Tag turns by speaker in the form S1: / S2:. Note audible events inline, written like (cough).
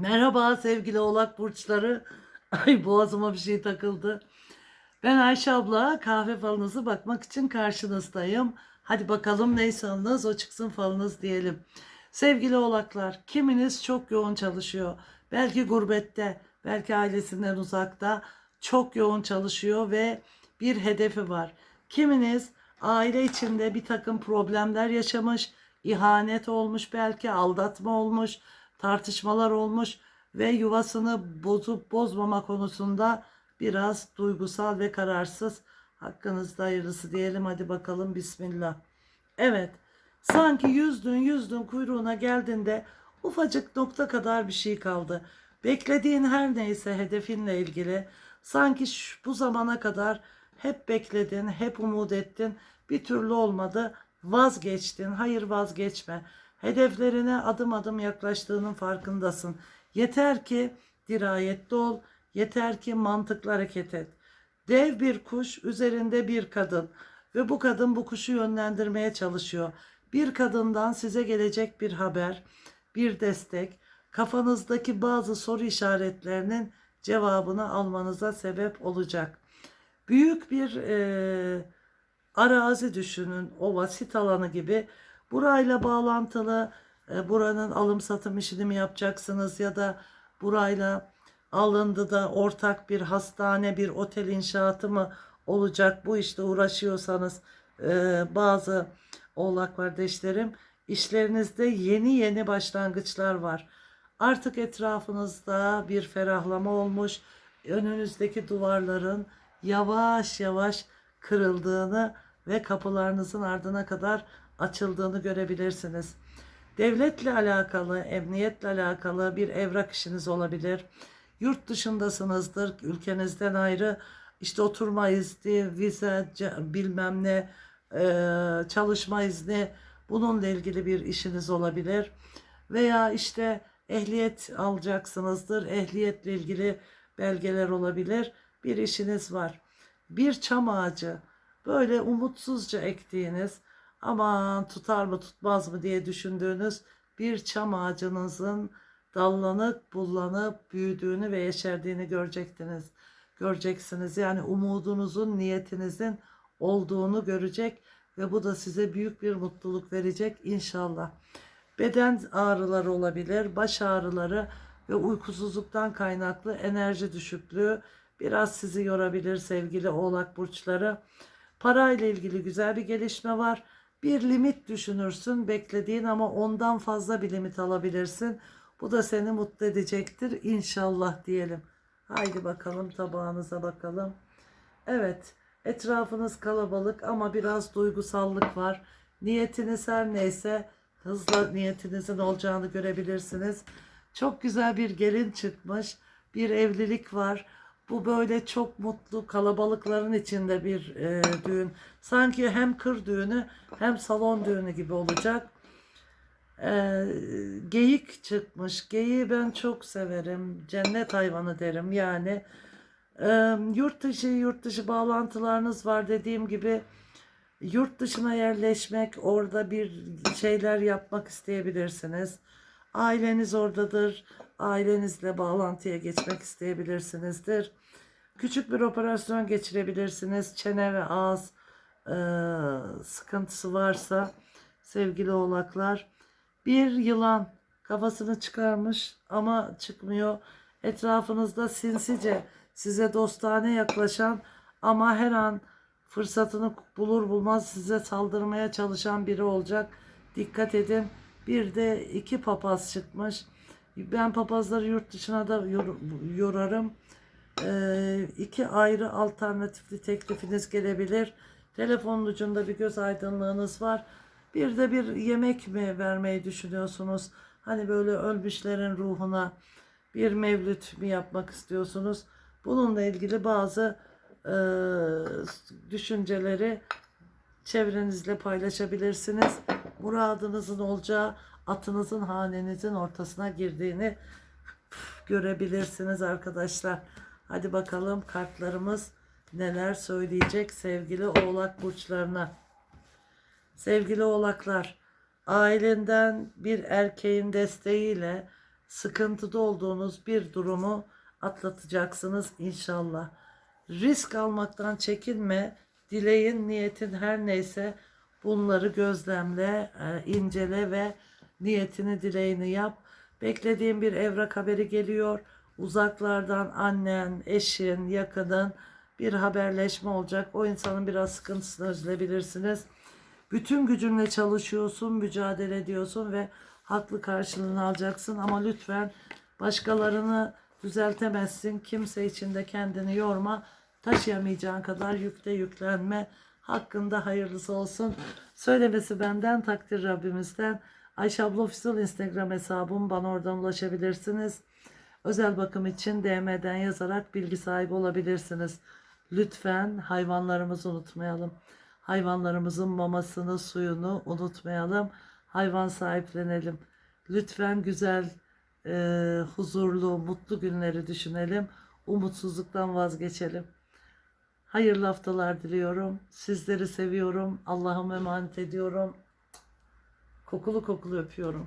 S1: Merhaba sevgili oğlak burçları. (laughs) Ay boğazıma bir şey takıldı. Ben Ayşe abla kahve falınızı bakmak için karşınızdayım. Hadi bakalım neyse falınız o çıksın falınız diyelim. Sevgili oğlaklar kiminiz çok yoğun çalışıyor. Belki gurbette, belki ailesinden uzakta çok yoğun çalışıyor ve bir hedefi var. Kiminiz aile içinde bir takım problemler yaşamış, ihanet olmuş belki, aldatma olmuş, tartışmalar olmuş ve yuvasını bozup bozmama konusunda biraz duygusal ve kararsız. Hakkınızda hayırlısı diyelim hadi bakalım bismillah. Evet sanki yüzdün yüzdün kuyruğuna geldiğinde ufacık nokta kadar bir şey kaldı. Beklediğin her neyse hedefinle ilgili sanki şu- bu zamana kadar hep bekledin, hep umut ettin, bir türlü olmadı, vazgeçtin. Hayır vazgeçme. Hedeflerine adım adım yaklaştığının farkındasın. Yeter ki dirayetli ol, yeter ki mantıklı hareket et. Dev bir kuş üzerinde bir kadın ve bu kadın bu kuşu yönlendirmeye çalışıyor. Bir kadından size gelecek bir haber, bir destek, kafanızdaki bazı soru işaretlerinin cevabını almanıza sebep olacak. Büyük bir eee, arazi düşünün, o vasit alanı gibi. Burayla bağlantılı, e, buranın alım satım işini mi yapacaksınız ya da burayla alındı da ortak bir hastane, bir otel inşaatı mı olacak? Bu işte uğraşıyorsanız e, bazı oğlak kardeşlerim işlerinizde yeni yeni başlangıçlar var. Artık etrafınızda bir ferahlama olmuş. Önünüzdeki duvarların yavaş yavaş kırıldığını ve kapılarınızın ardına kadar açıldığını görebilirsiniz. Devletle alakalı, emniyetle alakalı bir evrak işiniz olabilir. Yurt dışındasınızdır, ülkenizden ayrı işte oturma izni, vize, bilmem ne, e, çalışma izni bununla ilgili bir işiniz olabilir. Veya işte ehliyet alacaksınızdır, ehliyetle ilgili belgeler olabilir. Bir işiniz var. Bir çam ağacı böyle umutsuzca ektiğiniz aman tutar mı tutmaz mı diye düşündüğünüz bir çam ağacınızın dallanıp bullanıp büyüdüğünü ve yeşerdiğini görecektiniz. Göreceksiniz. Yani umudunuzun, niyetinizin olduğunu görecek ve bu da size büyük bir mutluluk verecek inşallah. Beden ağrıları olabilir, baş ağrıları ve uykusuzluktan kaynaklı enerji düşüklüğü biraz sizi yorabilir sevgili oğlak burçları. Parayla ilgili güzel bir gelişme var. Bir limit düşünürsün beklediğin ama ondan fazla bir limit alabilirsin. Bu da seni mutlu edecektir inşallah diyelim. Haydi bakalım tabağınıza bakalım. Evet etrafınız kalabalık ama biraz duygusallık var. Niyetiniz her neyse hızla niyetinizin olacağını görebilirsiniz. Çok güzel bir gelin çıkmış. Bir evlilik var. Bu böyle çok mutlu kalabalıkların içinde bir e, düğün. Sanki hem kır düğünü hem salon düğünü gibi olacak. E, geyik çıkmış. Geyiği ben çok severim. Cennet hayvanı derim yani. E, yurt dışı yurt dışı bağlantılarınız var dediğim gibi. Yurt dışına yerleşmek, orada bir şeyler yapmak isteyebilirsiniz. Aileniz oradadır. Ailenizle bağlantıya geçmek isteyebilirsinizdir. Küçük bir operasyon geçirebilirsiniz. Çene ve ağız e, sıkıntısı varsa sevgili oğlaklar. Bir yılan kafasını çıkarmış ama çıkmıyor. Etrafınızda sinsice size dostane yaklaşan ama her an fırsatını bulur bulmaz size saldırmaya çalışan biri olacak. Dikkat edin. Bir de iki papaz çıkmış. Ben papazları yurt dışına da yor- yorarım. Ee, iki ayrı alternatifli teklifiniz gelebilir. Telefonun ucunda bir göz aydınlığınız var. Bir de bir yemek mi vermeyi düşünüyorsunuz? Hani böyle ölmüşlerin ruhuna bir mevlüt mi yapmak istiyorsunuz? Bununla ilgili bazı e, düşünceleri çevrenizle paylaşabilirsiniz. Muradınızın olacağı atınızın hanenizin ortasına girdiğini görebilirsiniz arkadaşlar. Hadi bakalım kartlarımız neler söyleyecek sevgili oğlak burçlarına. Sevgili oğlaklar, ailenden bir erkeğin desteğiyle sıkıntıda olduğunuz bir durumu atlatacaksınız inşallah. Risk almaktan çekinme. Dileğin, niyetin her neyse bunları gözlemle, e, incele ve niyetini, dileğini yap. Beklediğin bir evrak haberi geliyor. Uzaklardan annen, eşin, yakının bir haberleşme olacak. O insanın biraz sıkıntısını özleyebilirsiniz. Bütün gücünle çalışıyorsun, mücadele ediyorsun ve haklı karşılığını alacaksın. Ama lütfen başkalarını düzeltemezsin. Kimse için de kendini yorma. Taşıyamayacağın kadar yükte yüklenme. Hakkında hayırlısı olsun. Söylemesi benden, takdir Rabbimizden. Ayşe abla Official Instagram hesabım. Bana oradan ulaşabilirsiniz. Özel bakım için DM'den yazarak bilgi sahibi olabilirsiniz. Lütfen hayvanlarımızı unutmayalım. Hayvanlarımızın mamasını, suyunu unutmayalım. Hayvan sahiplenelim. Lütfen güzel, e, huzurlu, mutlu günleri düşünelim. Umutsuzluktan vazgeçelim. Hayırlı haftalar diliyorum. Sizleri seviyorum. Allah'ıma emanet ediyorum. Kokulu kokulu öpüyorum.